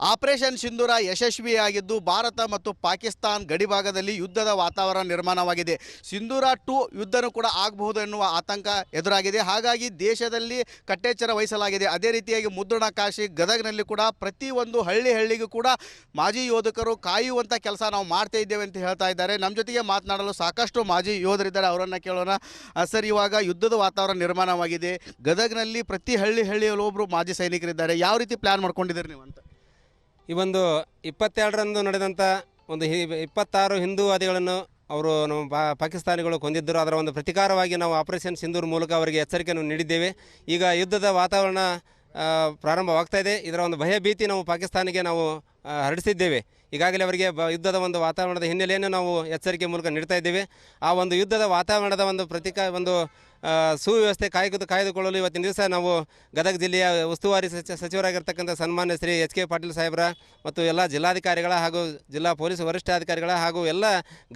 Operation Sindoor ಯಶಸ್ವಿಯಾಗಿದ್ದು ಭಾರತ ಮತ್ತು ಪಾಕಿಸ್ತಾನ್ ಗಡಿಭಾಗದಲ್ಲಿ ಯುದ್ಧದ ವಾತಾವರಣ ನಿರ್ಮಾಣವಾಗಿದೆ. ಸಿಂಧೂರ ಟು ಯುದ್ಧನೂ ಕೂಡ ಆಗಬಹುದು ಎನ್ನುವ ಆತಂಕ ಎದುರಾಗಿದೆ. ಹಾಗಾಗಿ ದೇಶದಲ್ಲಿ ಕಟ್ಟೆಚ್ಚರ ವಹಿಸಲಾಗಿದೆ. ಅದೇ ರೀತಿಯಾಗಿ ಮುದ್ರಣ ಕಾಶಿ ಗದಗ್ನಲ್ಲಿ ಕೂಡ ಪ್ರತಿಯೊಂದು ಹಳ್ಳಿ ಹಳ್ಳಿಗೂ ಕೂಡ ಮಾಜಿ ಯೋಧಕರು ಕಾಯುವಂಥ ಕೆಲಸ ನಾವು ಮಾಡ್ತಾ ಇದ್ದೇವೆ ಅಂತ ಹೇಳ್ತಾ ಇದ್ದಾರೆ. ನಮ್ಮ ಜೊತೆಗೆ ಮಾತನಾಡಲು ಸಾಕಷ್ಟು ಮಾಜಿ ಯೋಧರಿದ್ದಾರೆ. ಅವರನ್ನು ಕೇಳೋಣ. ಸರ್, ಇವಾಗ ಯುದ್ಧದ ವಾತಾವರಣ ನಿರ್ಮಾಣವಾಗಿದೆ. ಗದಗ್ನಲ್ಲಿ ಪ್ರತಿ ಹಳ್ಳಿ ಹಳ್ಳಿಯಲ್ಲಿ ಒಬ್ಬರು ಮಾಜಿ ಸೈನಿಕರಿದ್ದಾರೆ. ಯಾವ ರೀತಿ ಪ್ಲ್ಯಾನ್ ಮಾಡ್ಕೊಂಡಿದ್ದೀರಿ ನೀವು ಅಂತ ಈ ಒಂದು ಇಪ್ಪತ್ತೆರಡರಂದು ನಡೆದಂಥ ಒಂದು ಹಿ ಇಪ್ಪತ್ತಾರು ಹಿಂದೂವಾದಿಗಳನ್ನು ಅವರು ನಮ್ಮ ಪಾ ಪಾಕಿಸ್ತಾನಿಗಳು ಕೊಂದಿದ್ದರು. ಅದರ ಒಂದು ಪ್ರತಿಕಾರವಾಗಿ ನಾವು ಆಪರೇಷನ್ ಸಿಂಧೂರ್ ಮೂಲಕ ಅವರಿಗೆ ಎಚ್ಚರಿಕೆಯನ್ನು ನೀಡಿದ್ದೇವೆ. ಈಗ ಯುದ್ಧದ ವಾತಾವರಣ ಪ್ರಾರಂಭವಾಗ್ತಾಯಿದೆ ಪ್ರಾರಂಭವಾಗ್ತಾ ಇದೆ. ಇದರ ಒಂದು ಭಯಭೀತಿ ನಾವು ಪಾಕಿಸ್ತಾನಿಗೆ ನಾವು ಹರಡಿಸಿದ್ದೇವೆ. ಈಗಾಗಲೇ ಅವರಿಗೆ ಬ, ಯುದ್ಧದ ಒಂದು ವಾತಾವರಣದ ಹಿನ್ನೆಲೆಯನ್ನು ನಾವು ಎಚ್ಚರಿಕೆ ಮೂಲಕ ನೀಡ್ತಾ ಇದ್ದೇವೆ. ಆ ಒಂದು ಯುದ್ಧದ ವಾತಾವರಣದ ಒಂದು ಪ್ರತಿಕ, ಒಂದು ಸುವ್ಯವಸ್ಥೆ ಕಾಯ್ದು ಕಾಯ್ದುಕೊಳ್ಳಲು ಇವತ್ತಿನ ದಿವಸ ನಾವು ಗದಗ ಜಿಲ್ಲೆಯ ಉಸ್ತುವಾರಿ ಸಚ, ಸಚಿವರಾಗಿರ್ತಕ್ಕಂಥ ಸನ್ಮಾನ್ಯ ಶ್ರೀ ಎಚ್ ಕೆ ಪಾಟೀಲ್ ಸಾಹೇಬರ ಮತ್ತು ಎಲ್ಲ ಜಿಲ್ಲಾಧಿಕಾರಿಗಳ ಹಾಗೂ ಜಿಲ್ಲಾ ಪೊಲೀಸ್ ವರಿಷ್ಠಾಧಿಕಾರಿಗಳ ಹಾಗೂ ಎಲ್ಲ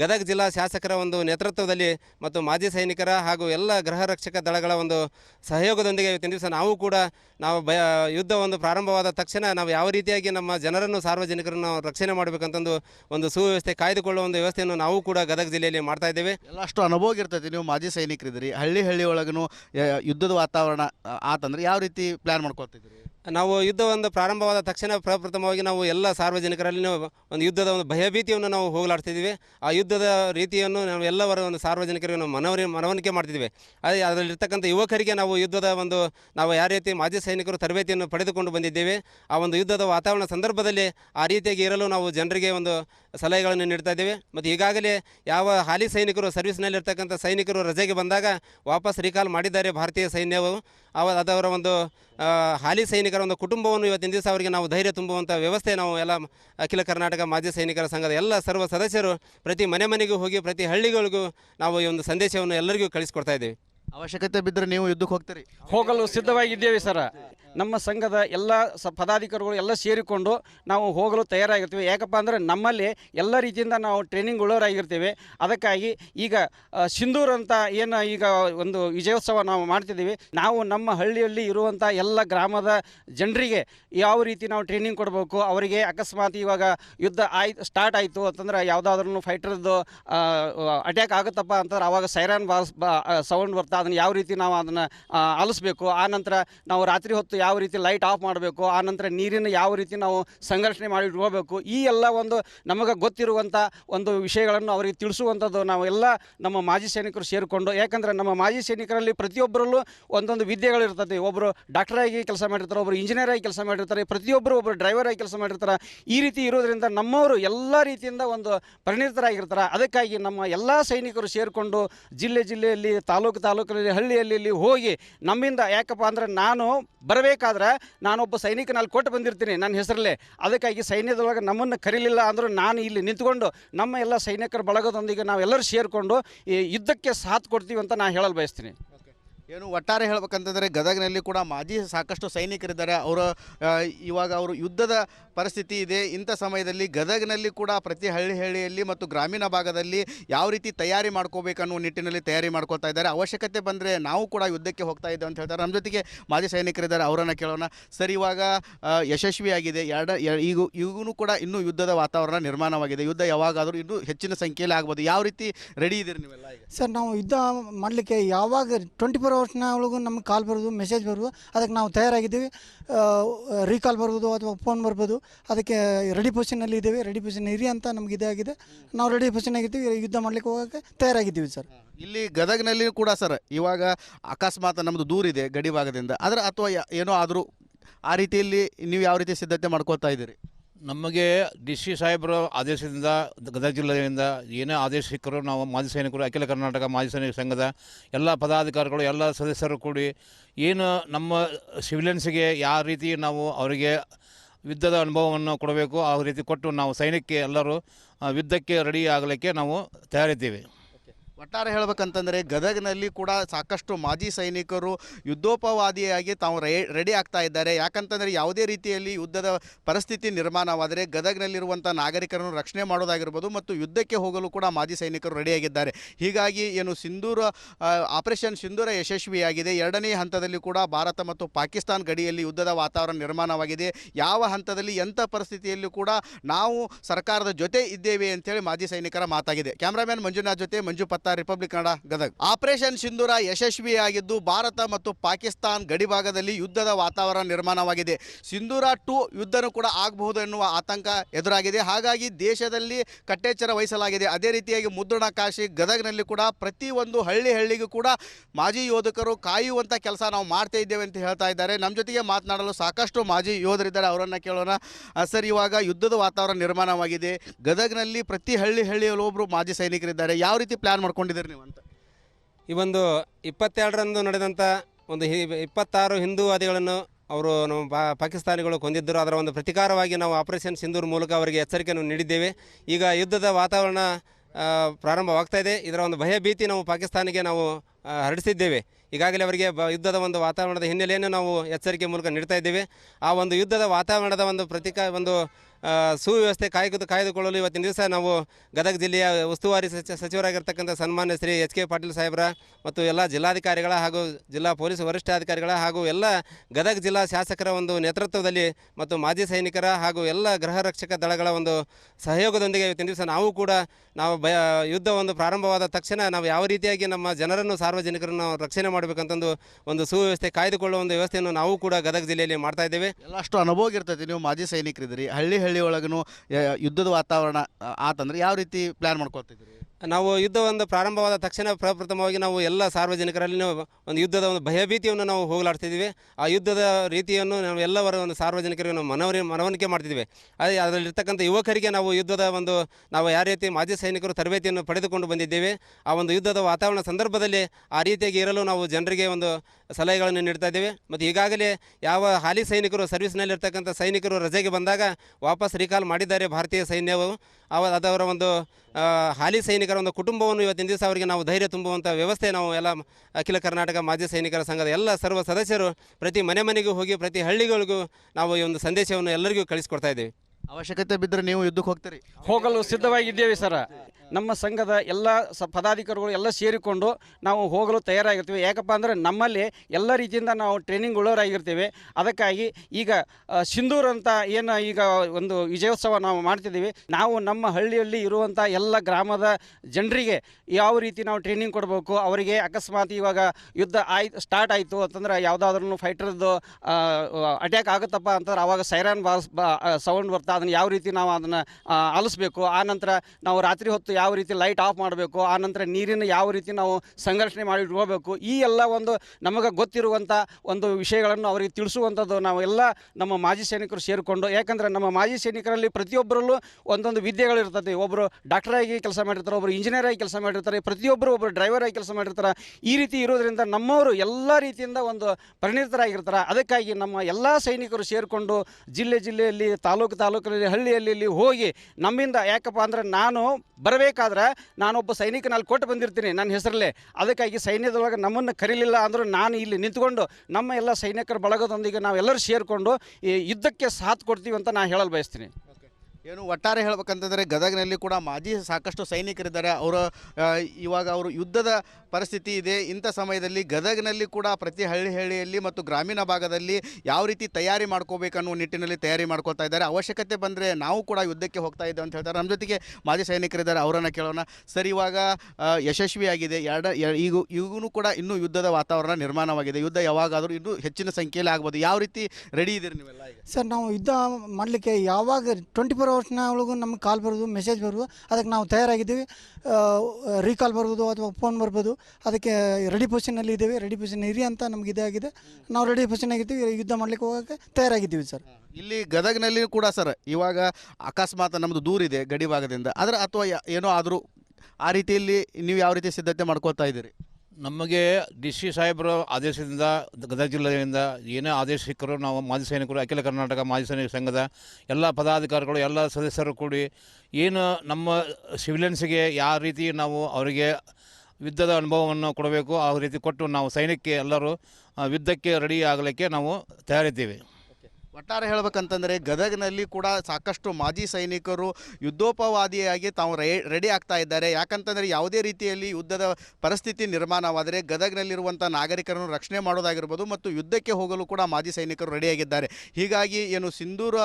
ಗದಗ ಜಿಲ್ಲಾ ಶಾಸಕರ ಒಂದು ನೇತೃತ್ವದಲ್ಲಿ ಮತ್ತು ಮಾಜಿ ಸೈನಿಕರ ಹಾಗೂ ಎಲ್ಲ ಗೃಹ ರಕ್ಷಕ ದಳಗಳ ಒಂದು ಸಹಯೋಗದೊಂದಿಗೆ ಇವತ್ತಿನ ದಿವಸ ನಾವು ಕೂಡ ನಾವು ಭಯ ಯುದ್ಧ ಒಂದು ಪ್ರಾರಂಭವಾದ ತಕ್ಷಣ ನಾವು ಯಾವ ರೀತಿಯಾಗಿ ನಮ್ಮ ಜನರನ್ನು, ಸಾರ್ವಜನಿಕರನ್ನು ರಕ್ಷಣೆ ಮಾಡಬೇಕಂತಂದು ಒಂದು ಸುವ್ಯವಸ್ಥೆ ಕಾಯ್ದುಕೊಳ್ಳುವ ಒಂದು ವ್ಯವಸ್ಥೆಯನ್ನು ನಾವು ಕೂಡ ಗದಗ ಜಿಲ್ಲೆಯಲ್ಲಿ ಮಾಡ್ತಾ ಇದ್ದೇವೆ. ಎಲ್ಲ ಅಷ್ಟು ಅನುಭವ ಇರ್ತೈತಿ. ನೀವು ಮಾಜಿ ಸೈನಿಕರಿದ್ದೀರಿ, ಹಳ್ಳಿ ಹಳ್ಳಿ ಒಳಗೂ ಯುದ್ಧದ ವಾತಾವರಣ ಆತಂದ್ರೆ ಯಾವ ರೀತಿ ಪ್ಲಾನ್ ಮಾಡ್ಕೊಳ್ತಿದ್ದೀರಿ? ನಾವು ಯುದ್ಧ ಒಂದು ಪ್ರಾರಂಭವಾದ ತಕ್ಷಣ ಪ್ರಪ್ರಥಮವಾಗಿ ನಾವು ಎಲ್ಲ ಸಾರ್ವಜನಿಕರಲ್ಲಿ ಒಂದು ಯುದ್ಧದ ಒಂದು ಭಯಭೀತಿಯನ್ನು ನಾವು ಹೋಗಲಾಡ್ತಿದ್ದೀವಿ. ಆ ಯುದ್ಧದ ರೀತಿಯನ್ನು ನಾವು ಎಲ್ಲವರ ಒಂದು ಸಾರ್ವಜನಿಕರಿಗೆ ನಾವು ಮನವರಿ ಮನವರಿಕೆ ಮಾಡ್ತಿದ್ದೀವಿ. ಅದೇ ಅದರಲ್ಲಿರ್ತಕ್ಕಂಥ ಯುವಕರಿಗೆ ನಾವು ಯುದ್ಧದ ಒಂದು ನಾವು ಯಾವ ರೀತಿ ಮಾಜಿ ಸೈನಿಕರು ತರಬೇತಿಯನ್ನು ಪಡೆದುಕೊಂಡು ಬಂದಿದ್ದೇವೆ. ಆ ಒಂದು ಯುದ್ಧದ ವಾತಾವರಣ ಸಂದರ್ಭದಲ್ಲಿ ಆ ರೀತಿಯಾಗಿ ಇರಲು ನಾವು ಜನರಿಗೆ ಒಂದು ಸಲಹೆಗಳನ್ನು ನೀಡ್ತಾ ಇದ್ದೇವೆ. ಮತ್ತು ಈಗಾಗಲೇ ಯಾವ ಹಾಲಿ ಸೈನಿಕರು ಸರ್ವಿಸ್ನಲ್ಲಿರ್ತಕ್ಕಂಥ ಸೈನಿಕರು ರಜೆಗೆ ಬಂದಾಗ ವಾಪಸ್ ರೀಕಾಲ್ ಮಾಡಿದ್ದಾರೆ ಭಾರತೀಯ ಸೈನ್ಯವು. ಅವ ಅದವರ ಒಂದು ಹಾಲಿ ಸೈನಿಕರ ಒಂದು ಕುಟುಂಬವನ್ನು ಇವತ್ತಿನ ದಿವಸ ಅವರಿಗೆ ನಾವು ಧೈರ್ಯ ತುಂಬುವಂಥ ವ್ಯವಸ್ಥೆ ನಾವು ಎಲ್ಲ ಅಖಿಲ ಕರ್ನಾಟಕ ಮಾಜಿ ಸೈನಿಕರ ಸಂಘದ ಎಲ್ಲ ಸರ್ವ ಸದಸ್ಯರು ಪ್ರತಿ ಮನೆ ಮನೆಗೂ ಹೋಗಿ ಪ್ರತಿ ಹಳ್ಳಿಗಳಿಗೂ ನಾವು ಈ ಒಂದು ಸಂದೇಶವನ್ನು ಎಲ್ಲರಿಗೂ ಕಳಿಸ್ಕೊಡ್ತಾ ಇದ್ದೇವೆ. ಅವಶ್ಯಕತೆ ಬಿದ್ದರೆ ನೀವು ಯುದ್ಧಕ್ಕೆ ಹೋಗ್ತೀರಿ. ಹೋಗಲು ಸಿದ್ಧವಾಗಿದ್ದೇವೆ ಸರ. ನಮ್ಮ ಸಂಘದ ಎಲ್ಲ ಸ ಪದಾಧಿಕಾರಿಗಳು ಎಲ್ಲ ಸೇರಿಕೊಂಡು ನಾವು ಹೋಗಲು ತಯಾರಾಗಿರ್ತೀವಿ. ಯಾಕಪ್ಪ ಅಂದರೆ ನಮ್ಮಲ್ಲಿ ಎಲ್ಲ ರೀತಿಯಿಂದ ನಾವು ಟ್ರೈನಿಂಗ್ ಉಳ್ಳವರಾಗಿರ್ತೀವಿ. ಅದಕ್ಕಾಗಿ ಈಗ ಸಿಂಧೂರ್ ಅಂತ ಏನು ಈಗ ಒಂದು ವಿಜಯೋತ್ಸವ ನಾವು ಮಾಡ್ತಿದ್ದೀವಿ. ನಾವು ನಮ್ಮ ಹಳ್ಳಿಯಲ್ಲಿ ಇರುವಂಥ ಎಲ್ಲ ಗ್ರಾಮದ ಜನರಿಗೆ ಯಾವ ರೀತಿ ನಾವು ಟ್ರೈನಿಂಗ್ ಕೊಡಬೇಕು, ಅವರಿಗೆ ಅಕಸ್ಮಾತ್ ಇವಾಗ ಯುದ್ಧ ಆಯ್ತು ಸ್ಟಾರ್ಟ್ ಆಯಿತು ಅಂತಂದ್ರೆ ಯಾವುದಾದ್ರೂ ಫೈಟರ್ದು ಅಟ್ಯಾಕ್ ಆಗುತ್ತಪ್ಪ ಅಂತಂದ್ರೆ ಆವಾಗ ಸೈರನ್ ಬಾಸ್ ಸೌಂಡ್ ಬರ್ತಾ ಅದನ್ನು ಯಾವ ರೀತಿ ನಾವು ಅದನ್ನು ಆಲಿಸ್ಬೇಕು. ಆ ನಂತರ ನಾವು ರಾತ್ರಿ ಹೊತ್ತು ಯಾವ ರೀತಿ ಲೈಟ್ ಆಫ್ ಮಾಡಬೇಕು, ಆ ನಂತರ ನೀರಿನ ಯಾವ ರೀತಿ ನಾವು ಸಂಘರ್ಷಣೆ ಮಾಡಿ ಇಟ್ಕೋಬೇಕು, ಈ ಎಲ್ಲ ಒಂದು ನಮಗೆ ಗೊತ್ತಿರುವಂಥ ಒಂದು ವಿಷಯಗಳನ್ನು ಅವರಿಗೆ ತಿಳಿಸುವಂಥದ್ದು ನಾವು ಎಲ್ಲ ನಮ್ಮ ಮಾಜಿ ಸೈನಿಕರು ಸೇರಿಕೊಂಡು, ಯಾಕಂದರೆ ನಮ್ಮ ಮಾಜಿ ಸೈನಿಕರಲ್ಲಿ ಪ್ರತಿಯೊಬ್ಬರಲ್ಲೂ ಒಂದೊಂದು ವಿದ್ಯೆಗಳಿರ್ತದೆ ಒಬ್ಬರು ಡಾಕ್ಟರಾಗಿ ಕೆಲಸ ಮಾಡಿರ್ತಾರೆ ಒಬ್ಬರು ಇಂಜಿನಿಯರ್ ಆಗಿ ಕೆಲಸ ಮಾಡಿರ್ತಾರೆ, ಪ್ರತಿಯೊಬ್ಬರು ಒಬ್ಬರು ಡ್ರೈವರ್ ಆಗಿ ಕೆಲಸ ಮಾಡಿರ್ತಾರೆ. ಈ ರೀತಿ ಇರೋದ್ರಿಂದ ನಮ್ಮವರು ಎಲ್ಲ ರೀತಿಯಿಂದ ಒಂದು ಪರಿಣಿತರಾಗಿರ್ತಾರೆ. ಅದಕ್ಕಾಗಿ ನಮ್ಮ ಎಲ್ಲ ಸೈನಿಕರು ಸೇರಿಕೊಂಡು ಜಿಲ್ಲೆ ಜಿಲ್ಲೆಯಲ್ಲಿ, ತಾಲೂಕು ತಾಲೂಕಿನಲ್ಲಿ ಹಳ್ಳಿಯಲ್ಲಿ ಹೋಗಿ ನಮ್ಮಿಂದ ಯಾಕಪ್ಪ ಅಂದರೆ ನಾನು ಬರಬೇಕಾದ್ರೆ ನಾನೊಬ್ಬ ಸೈನಿಕನಲ್ಲಿ ಕೊಟ್ಟು ಬಂದಿರ್ತೀನಿ ನನ್ನ ಹೆಸರಲ್ಲೇ. ಅದಕ್ಕಾಗಿ ಸೈನ್ಯದೊಳಗೆ ನಮ್ಮನ್ನು ಕರೀಲಿಲ್ಲ ಅಂದರೂ ನಾನು ಇಲ್ಲಿ ನಿಂತ್ಕೊಂಡು ನಮ್ಮ ಎಲ್ಲ ಸೈನಿಕರ ಬಳಗದೊಂದಿಗೆ ನಾವೆಲ್ಲರೂ ಸೇರಿಕೊಂಡು ಈ ಯುದ್ಧಕ್ಕೆ ಸಾಥ್ ಕೊಡ್ತೀವಿ ಅಂತ ನಾನು ಹೇಳಲು ಬಯಸ್ತೀನಿ. ಏನು ಒಟ್ಟಾರೆ ಹೇಳ್ಬೇಕಂತಂದರೆ ಗದಗನಲ್ಲಿ ಕೂಡ ಮಾಜಿ ಸಾಕಷ್ಟು ಸೈನಿಕರಿದ್ದಾರೆ. ಅವರು ಇವಾಗ ಅವರು ಯುದ್ಧದ ಪರಿಸ್ಥಿತಿ ಇದೆ. ಇಂಥ ಸಮಯದಲ್ಲಿ ಗದಗನಲ್ಲಿ ಕೂಡ ಪ್ರತಿ ಹಳ್ಳಿ ಹಳ್ಳಿಯಲ್ಲಿ ಮತ್ತು ಗ್ರಾಮೀಣ ಭಾಗದಲ್ಲಿ ಯಾವ ರೀತಿ ತಯಾರಿ ಮಾಡ್ಕೋಬೇಕನ್ನೋ ನಿಟ್ಟಿನಲ್ಲಿ ತಯಾರಿ ಮಾಡ್ಕೊಳ್ತಾ ಇದ್ದಾರೆ. ಅವಶ್ಯಕತೆ ಬಂದರೆ ನಾವು ಕೂಡ ಯುದ್ಧಕ್ಕೆ ಹೋಗ್ತಾ ಇದ್ದೇವೆ ಅಂತ ಹೇಳ್ತಾರೆ. ನಮ್ಮ ಜೊತೆಗೆ ಮಾಜಿ ಸೈನಿಕರಿದ್ದಾರೆ. ಅವರನ್ನು ಕೇಳೋಣ. ಸರ್, ಇವಾಗ ಯಶಸ್ವಿಯಾಗಿದೆ. ಎರಡು ಈಗ ಈಗೂ ಕೂಡ ಇನ್ನೂ ಯುದ್ಧದ ವಾತಾವರಣ ನಿರ್ಮಾಣವಾಗಿದೆ. ಯುದ್ಧ ಯಾವಾಗಾದರೂ ಇನ್ನೂ ಹೆಚ್ಚಿನ ಸಂಖ್ಯೆಯಲ್ಲಿ ಆಗ್ಬೋದು. ಯಾವ ರೀತಿ ರೆಡಿ ಇದ್ದೀರಿ ನೀವೆಲ್ಲ ಸರ್, ನಾವು ಯುದ್ಧ ಮಾಡಲಿಕ್ಕೆ ಯಾವಾಗ ಟ್ವೆಂಟಿ ಫೋರ್ ಅವರ್ಸ್ನ ಒಳಗೂ ನಮ್ಗೆ ಕಾಲ್ ಬರೋದು ಮೆಸೇಜ್ ಬರೋದು, ಅದಕ್ಕೆ ನಾವು ತಯಾರಾಗಿದ್ದೀವಿ. ರೀಕಾಲ್ ಬರ್ಬೋದು ಅಥವಾ ಫೋನ್ ಬರ್ಬೋದು, ಅದಕ್ಕೆ ರೆಡಿ ಪೊಸಿಷನಲ್ಲಿ ಇದ್ದೀವಿ. ರೆಡಿ ಪೊಸಿಷನ್ ಇರಿ ಅಂತ ನಮ್ಗೆ ಇದಾಗಿದೆ. ನಾವು ರೆಡಿ ಪೊಸಿಷನ್ ಆಗಿದ್ದೀವಿ. ಯುದ್ಧ ಮಾಡಲಿಕ್ಕೆ ಹೋಗೋಕ್ಕೆ ತಯಾರಾಗಿದ್ದೀವಿ ಸರ್. ಇಲ್ಲಿ ಗದಗಿನಲ್ಲಿ ಕೂಡ ಸರ್, ಇವಾಗ ಅಕಸ್ಮಾತ್ ನಮ್ಮದು ದೂರ ಇದೆ ಗಡಿ ಭಾಗದಿಂದ. ಆದರೆ ಅಥವಾ ಏನೋ ಆದರೂ ಆ ರೀತಿಯಲ್ಲಿ ನೀವು ಯಾವ ರೀತಿ ಸಿದ್ಧತೆ ಮಾಡ್ಕೊಳ್ತಾ ಇದ್ದೀರಿ? ನಮಗೆ ಡಿ ಸಿ ಸಾಹೇಬರ ಆದೇಶದಿಂದ ಗದಗ ಜಿಲ್ಲೆಯಿಂದ ಏನೇ ಆದೇಶ ಸಿಕ್ಕರು ನಾವು ಮಾಜಿ ಸೈನಿಕರು, ಅಖಿಲ ಕರ್ನಾಟಕ ಮಾಜಿ ಸೈನಿಕ ಸಂಘದ ಎಲ್ಲ ಪದಾಧಿಕಾರಿಗಳು, ಎಲ್ಲ ಸದಸ್ಯರು ಕೂಡಿ ಏನು ನಮ್ಮ ಸಿವಿಲಿಯನ್ಸ್ಗೆ ಯಾವ ರೀತಿ ನಾವು ಅವರಿಗೆ ಯುದ್ಧದ ಅನುಭವವನ್ನು ಕೊಡಬೇಕು, ಆ ರೀತಿ ಕೊಟ್ಟು ನಾವು ಸೈನ್ಯಕ್ಕೆ ಎಲ್ಲರೂ ಯುದ್ಧಕ್ಕೆ ರೆಡಿ ಆಗಲಿಕ್ಕೆ ನಾವು ತಯಾರಿದ್ದೇವೆ. ಒಟ್ಟಾರೆ ಹೇಳಬೇಕಂತಂದರೆ ಗದಗನಲ್ಲಿ ಕೂಡ ಸಾಕಷ್ಟು ಮಾಜಿ ಸೈನಿಕರು ಯುದ್ಧೋಪವಾದಿಯಾಗಿ ತಾವು ರೆಡಿ ಆಗ್ತಾ ಇದ್ದಾರೆ. ಯಾಕಂತಂದರೆ ಯಾವುದೇ ರೀತಿಯಲ್ಲಿ ಯುದ್ಧದ ಪರಿಸ್ಥಿತಿ ನಿರ್ಮಾಣವಾದರೆ ಗದಗ್ನಲ್ಲಿರುವಂಥ ನಾಗರಿಕರನ್ನು ರಕ್ಷಣೆ ಮಾಡೋದಾಗಿರ್ಬೋದು ಮತ್ತು ಯುದ್ಧಕ್ಕೆ ಹೋಗಲು ಕೂಡ ಮಾಜಿ ಸೈನಿಕರು ರೆಡಿಯಾಗಿದ್ದಾರೆ ಹೀಗಾಗಿ ಏನು ಸಿಂಧೂರ ಆಪರೇಷನ್ ಸಿಂಧೂರ ಯಶಸ್ವಿಯಾಗಿದೆ. ಎರಡನೇ ಹಂತದಲ್ಲಿ ಕೂಡ ಭಾರತ ಮತ್ತು ಪಾಕಿಸ್ತಾನ ಗಡಿಯಲ್ಲಿ ಯುದ್ಧದ ವಾತಾವರಣ ನಿರ್ಮಾಣವಾಗಿದೆ. ಯಾವ ಹಂತದಲ್ಲಿ, ಎಂಥ ಪರಿಸ್ಥಿತಿಯಲ್ಲೂ ಕೂಡ ನಾವು ಸರ್ಕಾರದ ಜೊತೆ ಇದ್ದೇವೆ ಅಂತೇಳಿ ಮಾಜಿ ಸೈನಿಕರ ಮಾತಾಗಿದೆ. ಕ್ಯಾಮ್ರಾಮ್ಯಾನ್ ಮಂಜುನಾಥ್ ಜೊತೆ ಮಂಜು ಪತ್ತ ರಿಪಬ್ಲಿಕ್ ಕನ್ನಡ ಗದಗ್. ಆಪರೇಷನ್ ಸಿಂಧೂರ ಯಶಸ್ವಿಯಾಗಿದ್ದು ಭಾರತ ಮತ್ತು ಪಾಕಿಸ್ತಾನ ಗಡಿಭಾಗದಲ್ಲಿ ಯುದ್ಧದ ವಾತಾವರಣ ನಿರ್ಮಾಣವಾಗಿದೆ. ಸಿಂಧೂರ ಟು ಯುದ್ಧನೂ ಕೂಡ ಆಗಬಹುದು ಎನ್ನುವ ಆತಂಕ ಎದುರಾಗಿದೆ. ಹಾಗಾಗಿ ದೇಶದಲ್ಲಿ ಕಟ್ಟೆಚ್ಚರ ವಹಿಸಲಾಗಿದೆ. ಅದೇ ರೀತಿಯಾಗಿ ಮುದ್ರಣ ಕಾಶಿ ಗದಗ್ನಲ್ಲಿ ಕೂಡ ಪ್ರತಿ ಒಂದು ಹಳ್ಳಿ ಹಳ್ಳಿಗೂ ಕೂಡ ಮಾಜಿ ಯೋಧಕರು ಕಾಯುವಂತ ಕೆಲಸ ನಾವು ಮಾಡ್ತಾ ಇದ್ದೇವೆ ಅಂತ ಹೇಳ್ತಾ ಇದ್ದಾರೆ. ನಮ್ಮ ಜೊತೆಗೆ ಮಾತನಾಡಲು ಸಾಕಷ್ಟು ಮಾಜಿ ಯೋಧರಿದ್ದಾರೆ. ಅವರನ್ನು ಕೇಳೋಣ. ಸರ್, ಇವಾಗ ಯುದ್ಧದ ವಾತಾವರಣ ನಿರ್ಮಾಣವಾಗಿದೆ. ಗದಗ್ನಲ್ಲಿ ಪ್ರತಿ ಹಳ್ಳಿ ಹಳ್ಳಿಯಲ್ಲಿ ಒಬ್ಬರು ಮಾಜಿ ಸೈನಿಕರಿದ್ದಾರೆ. ಯಾವ ರೀತಿ ಪ್ಲ್ಯಾನ್ ಮಾಡ್ಕೊಂಡಿದ್ದೀರಿ ನೀವು ಅಂತ? ಈ ಒಂದು ಇಪ್ಪತ್ತೆರಡರಂದು ನಡೆದಂಥ ಒಂದು ಹಿ, ಇಪ್ಪತ್ತಾರು ಹಿಂದೂವಾದಿಗಳನ್ನು ಅವರು ನಮ್ಮ ಪಾ, ಪಾಕಿಸ್ತಾನಿಗಳು ಕೊಂದಿದ್ದರು. ಅದರ ಒಂದು ಪ್ರತಿಕಾರವಾಗಿ ನಾವು ಆಪರೇಷನ್ ಸಿಂಧೂರ್ ಮೂಲಕ ಅವರಿಗೆ ಎಚ್ಚರಿಕೆಯನ್ನು ನೀಡಿದ್ದೇವೆ. ಈಗ ಯುದ್ಧದ ವಾತಾವರಣ ಪ್ರಾರಂಭವಾಗ್ತಾಯಿದೆ ಪ್ರಾರಂಭವಾಗ್ತಾ ಇದೆ. ಇದರ ಒಂದು ಭಯಭೀತಿ ನಾವು ಪಾಕಿಸ್ತಾನಿಗೆ ನಾವು ಹರಡಿಸಿದ್ದೇವೆ. ಈಗಾಗಲೇ ಅವರಿಗೆ ಬ, ಯುದ್ಧದ ಒಂದು ವಾತಾವರಣದ ಹಿನ್ನೆಲೆಯನ್ನು ನಾವು ಎಚ್ಚರಿಕೆ ಮೂಲಕ ನೀಡ್ತಾ ಇದ್ದೇವೆ. ಆ ಒಂದು ಯುದ್ಧದ ವಾತಾವರಣದ ಒಂದು ಪ್ರತಿಕಾ, ಒಂದು ಸುವ್ಯವಸ್ಥೆ ಕಾಯ್ದು ಕಾಯ್ದುಕೊಳ್ಳಲು ಇವತ್ತಿನ ದಿವಸ ನಾವು ಗದಗ ಜಿಲ್ಲೆಯ ಉಸ್ತುವಾರಿ ಸಚ, ಸಚಿವರಾಗಿರ್ತಕ್ಕಂಥ ಸನ್ಮಾನ್ಯ ಶ್ರೀ ಎಚ್ ಕೆ ಪಾಟೀಲ್ ಸಾಹೇಬರ ಮತ್ತು ಎಲ್ಲ ಜಿಲ್ಲಾಧಿಕಾರಿಗಳ ಹಾಗೂ ಜಿಲ್ಲಾ ಪೊಲೀಸ್ ವರಿಷ್ಠಾಧಿಕಾರಿಗಳ ಹಾಗೂ ಎಲ್ಲ ಗದಗ ಜಿಲ್ಲಾ ಶಾಸಕರ ಒಂದು ನೇತೃತ್ವದಲ್ಲಿ ಮತ್ತು ಮಾಜಿ ಸೈನಿಕರ ಹಾಗೂ ಎಲ್ಲ ಗೃಹ ರಕ್ಷಕ ದಳಗಳ ಒಂದು ಸಹಯೋಗದೊಂದಿಗೆ ಇವತ್ತಿನ ದಿವಸ ನಾವು ಕೂಡ ನಾವು ಭಯ ಯುದ್ಧ ಒಂದು ಪ್ರಾರಂಭವಾದ ತಕ್ಷಣ ನಾವು ಯಾವ ರೀತಿಯಾಗಿ ನಮ್ಮ ಜನರನ್ನು ಸಾರ್ವಜನಿಕರನ್ನು ರಕ್ಷಣೆ ಮಾಡಬೇಕಂತಂದು ಒಂದು ಸುವ್ಯವಸ್ಥೆ ಕಾಯ್ದುಕೊಳ್ಳುವ ಒಂದು ವ್ಯವಸ್ಥೆಯನ್ನು ನಾವು ಕೂಡ ಗದಗ ಜಿಲ್ಲೆಯಲ್ಲಿ ಮಾಡ್ತಾ ಇದ್ದೇವೆ. ಎಲ್ಲ ಅಷ್ಟು ಅನುಭವ ಇರ್ತೈತಿ. ನೀವು ಮಾಜಿ ಸೈನಿಕರಿದ್ದೀರಿ. ಹಳ್ಳಿ ಹಳ್ಳಿ ಒಳಗೂ ಯುದ್ಧದ ವಾತಾವರಣ ಆತಂದ್ರೆ ಯಾವ ರೀತಿ ಪ್ಲ್ಯಾನ್ ಮಾಡ್ಕೊತಿದ್ದೀರಿ ನಾವು ಯುದ್ಧ ಒಂದು ಪ್ರಾರಂಭವಾದ ತಕ್ಷಣ ಪ್ರಪ್ರಥಮವಾಗಿ ನಾವು ಎಲ್ಲ ಸಾರ್ವಜನಿಕರಲ್ಲಿ ಒಂದು ಯುದ್ಧದ ಒಂದು ಭಯಭೀತಿಯನ್ನು ನಾವು ಹೋಗಲಾಡ್ತಿದ್ದೀವಿ. ಆ ಯುದ್ಧದ ರೀತಿಯನ್ನು ನಾವು ಎಲ್ಲವರ ಒಂದು ಸಾರ್ವಜನಿಕರಿಗೆ ನಾವು ಮನವರಿ ಮನವರಿಕೆ ಮಾಡ್ತಿದ್ದೀವಿ. ಅದೇ ಅದರಲ್ಲಿರ್ತಕ್ಕಂಥ ಯುವಕರಿಗೆ ನಾವು ಯುದ್ಧದ ಒಂದು ನಾವು ಯಾವ ರೀತಿ ಮಾಜಿ ಸೈನಿಕರು ತರಬೇತಿಯನ್ನು ಪಡೆದುಕೊಂಡು ಬಂದಿದ್ದೇವೆ. ಆ ಒಂದು ಯುದ್ಧದ ವಾತಾವರಣ ಸಂದರ್ಭದಲ್ಲಿ ಆ ರೀತಿಯಾಗಿ ಇರಲು ನಾವು ಜನರಿಗೆ ಒಂದು ಸಲಹೆಗಳನ್ನು ನೀಡ್ತಾ ಇದ್ದೇವೆ. ಮತ್ತು ಈಗಾಗಲೇ ಯಾವ ಹಾಲಿ ಸೈನಿಕರು ಸರ್ವಿಸ್ನಲ್ಲಿರ್ತಕ್ಕಂಥ ಸೈನಿಕರು ರಜೆಗೆ ಬಂದಾಗ ವಾಪಸ್ ರೀಕಾಲ್ ಮಾಡಿದ್ದಾರೆ ಭಾರತೀಯ ಸೈನ್ಯವು. ಅವ ಅದವರ ಒಂದು ಹಾಲಿ ಸೈನಿಕರ ಒಂದು ಕುಟುಂಬವನ್ನು ಇವತ್ತಿನ ದಿವಸ ಅವರಿಗೆ ನಾವು ಧೈರ್ಯ ತುಂಬುವಂಥ ವ್ಯವಸ್ಥೆ ನಾವು ಎಲ್ಲ ಅಖಿಲ ಕರ್ನಾಟಕ ಮಾಜಿ ಸೈನಿಕರ ಸಂಘದ ಎಲ್ಲ ಸರ್ವ ಸದಸ್ಯರು ಪ್ರತಿ ಮನೆ ಮನೆಗೂ ಹೋಗಿ ಪ್ರತಿ ಹಳ್ಳಿಗಳಿಗೂ ನಾವು ಈ ಒಂದು ಸಂದೇಶವನ್ನು ಎಲ್ಲರಿಗೂ ಕಳಿಸ್ಕೊಡ್ತಾ ಇದ್ದೇವೆ. ಅವಶ್ಯಕತೆ ಬಿದ್ದರೆ ನೀವು ಯುದ್ಧಕ್ಕೆ ಹೋಗ್ತೀರಿ. ಹೋಗಲು ಸಿದ್ಧವಾಗಿದ್ದೇವೆ ಸರ್. ನಮ್ಮ ಸಂಘದ ಎಲ್ಲ ಸ ಪದಾಧಿಕಾರಿಗಳು ಎಲ್ಲ ಸೇರಿಕೊಂಡು ನಾವು ಹೋಗಲು ತಯಾರಾಗಿರ್ತೀವಿ. ಯಾಕಪ್ಪ ಅಂದರೆ ನಮ್ಮಲ್ಲಿ ಎಲ್ಲ ರೀತಿಯಿಂದ ನಾವು ಟ್ರೈನಿಂಗ್ ಉಳ್ಳವರಾಗಿರ್ತೀವಿ. ಅದಕ್ಕಾಗಿ ಈಗ ಸಿಂಧೂರ್ ಅಂತ ಏನು ಈಗ ಒಂದು ವಿಜಯೋತ್ಸವ ನಾವು ಮಾಡ್ತಿದ್ದೀವಿ. ನಾವು ನಮ್ಮ ಹಳ್ಳಿಯಲ್ಲಿ ಇರುವಂಥ ಎಲ್ಲ ಗ್ರಾಮದ ಜನರಿಗೆ ಯಾವ ರೀತಿ ನಾವು ಟ್ರೈನಿಂಗ್ ಕೊಡಬೇಕು, ಅವರಿಗೆ ಅಕಸ್ಮಾತ್ ಇವಾಗ ಯುದ್ಧ ಆಯ್ತು ಸ್ಟಾರ್ಟ್ ಆಯಿತು ಅಂತಂದ್ರೆ ಯಾವುದಾದ್ರೂ ಫೈಟರ್ದು ಅಟ್ಯಾಕ್ ಆಗುತ್ತಪ್ಪ ಅಂತಂದ್ರೆ ಆವಾಗ ಸೈರಾನ್ ಬಾಸ್ ಬಾ ಸೌಂಡ್ ಬರ್ತಾ ಅದನ್ನು ಯಾವ ರೀತಿ ನಾವು ಅದನ್ನು ಆಲಿಸ್ಬೇಕು ಆ ನಂತರ ನಾವು ರಾತ್ರಿ ಹೊತ್ತು ಯಾವ ರೀತಿ ಲೈಟ್ ಆಫ್ ಮಾಡಬೇಕು, ಆ ನಂತರ ನೀರಿನ ಯಾವ ರೀತಿ ನಾವು ಸಂಘರ್ಷಣೆ ಮಾಡಿ ಇಟ್ಕೋಬೇಕು, ಈ ಎಲ್ಲ ಒಂದು ನಮಗೆ ಗೊತ್ತಿರುವಂಥ ಒಂದು ವಿಷಯಗಳನ್ನು ಅವರಿಗೆ ತಿಳಿಸುವಂಥದ್ದು ನಾವೆಲ್ಲ ನಮ್ಮ ಮಾಜಿ ಸೈನಿಕರು ಸೇರಿಕೊಂಡು, ಯಾಕಂದರೆ ನಮ್ಮ ಮಾಜಿ ಸೈನಿಕರಲ್ಲಿ ಪ್ರತಿಯೊಬ್ಬರಲ್ಲೂ ಒಂದೊಂದು ವಿದ್ಯೆಗಳಿರ್ತದೆ ಒಬ್ಬರು ಡಾಕ್ಟರಾಗಿ ಕೆಲಸ ಮಾಡಿರ್ತಾರೆ ಒಬ್ಬರು ಇಂಜಿನಿಯರ್ ಆಗಿ ಕೆಲಸ ಮಾಡಿರ್ತಾರೆ, ಪ್ರತಿಯೊಬ್ಬರು ಒಬ್ಬರು ಡ್ರೈವರ್ ಆಗಿ ಕೆಲಸ ಮಾಡಿರ್ತಾರೆ. ಈ ರೀತಿ ಇರೋದ್ರಿಂದ ನಮ್ಮವರು ಎಲ್ಲ ರೀತಿಯಿಂದ ಒಂದು ಪರಿಣಿತರಾಗಿರ್ತಾರೆ. ಅದಕ್ಕಾಗಿ ನಮ್ಮ ಎಲ್ಲ ಸೈನಿಕರು ಸೇರಿಕೊಂಡು ಜಿಲ್ಲೆ ಜಿಲ್ಲೆಯಲ್ಲಿ ತಾಲೂಕು ತಾಲೂಕು ತಾಲೂಕಿನಲ್ಲಿ ಹಳ್ಳಿಯಲ್ಲಿ ಇಲ್ಲಿ ಹೋಗಿ ನಮ್ಮಿಂದ ಯಾಕಪ್ಪ ಅಂದರೆ ನಾನು ಬರಬೇಕಾದ್ರೆ ನಾನೊಬ್ಬ ಸೈನಿಕನಲ್ಲಿ ಕೊಟ್ಟು ಬಂದಿರ್ತೀನಿ ನನ್ನ ಹೆಸರಲ್ಲೇ. ಅದಕ್ಕಾಗಿ ಸೈನ್ಯದೊಳಗೆ ನಮ್ಮನ್ನು ಕರೀಲಿಲ್ಲ ಅಂದರೂ ನಾನು ಇಲ್ಲಿ ನಿಂತ್ಕೊಂಡು ನಮ್ಮ ಎಲ್ಲ ಸೈನಿಕರ ಬಳಗದೊಂದಿಗೆ ನಾವೆಲ್ಲರೂ ಸೇರಿಕೊಂಡು ಈ ಯುದ್ಧಕ್ಕೆ ಸಾಥ್ ಕೊಡ್ತೀವಿ ಅಂತ ನಾನು ಹೇಳಲು ಬಯಸ್ತೀನಿ. ಏನು ಒಟ್ಟಾರೆ ಹೇಳ್ಬೇಕಂತಂದರೆ ಗದಗನಲ್ಲಿ ಕೂಡ ಮಾಜಿ ಸಾಕಷ್ಟು ಸೈನಿಕರಿದ್ದಾರೆ. ಅವರ ಇವಾಗ ಅವರು ಯುದ್ಧದ ಪರಿಸ್ಥಿತಿ ಇದೆ. ಇಂಥ ಸಮಯದಲ್ಲಿ ಗದಗಿನಲ್ಲಿ ಕೂಡ ಪ್ರತಿ ಹಳ್ಳಿ ಹಳ್ಳಿಯಲ್ಲಿ ಮತ್ತು ಗ್ರಾಮೀಣ ಭಾಗದಲ್ಲಿ ಯಾವ ರೀತಿ ತಯಾರಿ ಮಾಡ್ಕೋಬೇಕನ್ನೋ ನಿಟ್ಟಿನಲ್ಲಿ ತಯಾರಿ ಮಾಡ್ಕೊತಾ ಇದ್ದಾರೆ. ಅವಶ್ಯಕತೆ ಬಂದರೆ ನಾವು ಕೂಡ ಯುದ್ಧಕ್ಕೆ ಹೋಗ್ತಾ ಇದ್ದೇವೆ ಅಂತ ಹೇಳ್ತಾರೆ. ನಮ್ಮ ಜೊತೆಗೆ ಮಾಜಿ ಸೈನಿಕರಿದ್ದಾರೆ. ಅವರನ್ನು ಕೇಳೋಣ. ಸರ್, ಇವಾಗ ಯಶಸ್ವಿಯಾಗಿದೆ ಎರಡು ಈಗ ಈಗೂ ಕೂಡ ಇನ್ನೂ ಯುದ್ಧದ ವಾತಾವರಣ ನಿರ್ಮಾಣವಾಗಿದೆ. ಯುದ್ಧ ಯಾವಾಗಾದರೂ ಇನ್ನೂ ಹೆಚ್ಚಿನ ಸಂಖ್ಯೆಯಲ್ಲಿ ಆಗ್ಬೋದು. ಯಾವ ರೀತಿ ರೆಡಿ ಇದ್ದೀರಿ ನೀವೆಲ್ಲ ಸರ್, ನಾವು ಯುದ್ಧ ಮಾಡಲಿಕ್ಕೆ ಯಾವಾಗ ಟ್ವೆಂಟಿ ಫೋರ್ ಅವರ್ಸ್ನ ಒಳಗೂ ನಮ್ಗೆ ಕಾಲ್ ಬರೋದು ಮೆಸೇಜ್ ಬರೋದು. ಅದಕ್ಕೆ ನಾವು ತಯಾರಾಗಿದ್ದೀವಿ. ರೀಕಾಲ್ ಬರ್ಬೋದು ಅಥವಾ ಫೋನ್ ಬರ್ಬೋದು. ಅದಕ್ಕೆ ರೆಡಿ ಪೊಸಿಷನಲ್ಲಿ ಇದ್ದೀವಿ. ರೆಡಿ ಪೊಸಿಷನ್ ಇರಿ ಅಂತ ನಮ್ಗೆ ಇದಾಗಿದೆ. ನಾವು ರೆಡಿ ಪೊಸಿಷನ್ ಆಗಿದ್ದೀವಿ. ಯುದ್ಧ ಮಾಡಲಿಕ್ಕೆ ಹೋಗೋಕ್ಕೆ ತಯಾರಾಗಿದ್ದೀವಿ ಸರ್ ಇಲ್ಲಿ ಗದಗಿನಲ್ಲಿ ಕೂಡ ಸರ್ ಇವಾಗ ಅಕಸ್ಮಾತ್ ನಮ್ಮದು ದೂರಿದೆ ಗಡಿ ಭಾಗದಿಂದ. ಆದರೆ ಅಥವಾ ಏನೋ ಆದರೂ ಆ ರೀತಿಯಲ್ಲಿ ನೀವು ಯಾವ ರೀತಿ ಸಿದ್ಧತೆ ಮಾಡ್ಕೋತಾ ಇದ್ದೀರಿ? ನಮಗೆ ಡಿ ಸಿ ಸಾಹೇಬರ ಆದೇಶದಿಂದ, ಗದಗ ಜಿಲ್ಲೆಯಿಂದ ಏನೇ ಆದೇಶ ಸಿಕ್ಕರು ನಾವು ಮಾಜಿ ಸೈನಿಕರು, ಅಖಿಲ ಕರ್ನಾಟಕ ಮಾಜಿ ಸೈನಿಕ ಸಂಘದ ಎಲ್ಲ ಪದಾಧಿಕಾರಿಗಳು, ಎಲ್ಲ ಸದಸ್ಯರು ಕೂಡಿ ಏನು ನಮ್ಮ ಸಿವಿಲಿಯನ್ಸ್ಗೆ ಯಾವ ರೀತಿ ನಾವು ಅವರಿಗೆ ಯುದ್ಧದ ಅನುಭವವನ್ನು ಕೊಡಬೇಕು, ಆ ರೀತಿ ಕೊಟ್ಟು ನಾವು ಸೈನ್ಯಕ್ಕೆ ಎಲ್ಲರೂ ಯುದ್ಧಕ್ಕೆ ರೆಡಿ ಆಗಲಿಕ್ಕೆ ನಾವು ತಯಾರಿದ್ದೀವಿ. ಒಟ್ಟಾರೆ ಹೇಳಬೇಕಂತಂದರೆ ಗದಗನಲ್ಲಿ ಕೂಡ ಸಾಕಷ್ಟು ಮಾಜಿ ಸೈನಿಕರು ಯುದ್ಧೋಪವಾದಿಯಾಗಿ ತಾವು ರೆಡಿ ಆಗ್ತಾ ಇದ್ದಾರೆ. ಯಾಕಂತಂದರೆ ಯಾವುದೇ ರೀತಿಯಲ್ಲಿ ಯುದ್ಧದ ಪರಿಸ್ಥಿತಿ ನಿರ್ಮಾಣವಾದರೆ ಗದಗನಲ್ಲಿರುವಂಥ ನಾಗರಿಕರನ್ನು ರಕ್ಷಣೆ ಮಾಡೋದಾಗಿರ್ಬೋದು ಮತ್ತು ಯುದ್ಧಕ್ಕೆ ಹೋಗಲು ಕೂಡ ಮಾಜಿ ಸೈನಿಕರು ರೆಡಿಯಾಗಿದ್ದಾರೆ ಹೀಗಾಗಿ ಏನು ಸಿಂಧೂರ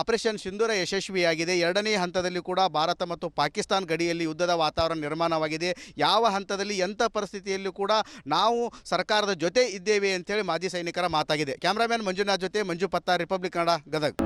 ಆಪರೇಷನ್ ಸಿಂಧೂರ ಯಶಸ್ವಿಯಾಗಿದೆ. ಎರಡನೇ ಹಂತದಲ್ಲಿ ಕೂಡ ಭಾರತ ಮತ್ತು ಪಾಕಿಸ್ತಾನ ಗಡಿಯಲ್ಲಿ ಯುದ್ಧದ ವಾತಾವರಣ ನಿರ್ಮಾಣವಾಗಿದೆ. ಯಾವ ಹಂತದಲ್ಲಿ, ಎಂಥ ಪರಿಸ್ಥಿತಿಯಲ್ಲೂ ಕೂಡ ನಾವು ಸರ್ಕಾರದ ಜೊತೆ ಇದ್ದೇವೆ ಅಂತೇಳಿ ಮಾಜಿ ಸೈನಿಕರ ಮಾತಾಗಿದೆ. ಕ್ಯಾಮ್ರಾಮ್ಯಾನ್ ಮಂಜುನಾಥ್ ಜೊತೆ ಮಂಜು ಪತ್ತ ರಿಪಬ್ಲಿಕ್ ಕನ್ನಡ ಗದಗ್.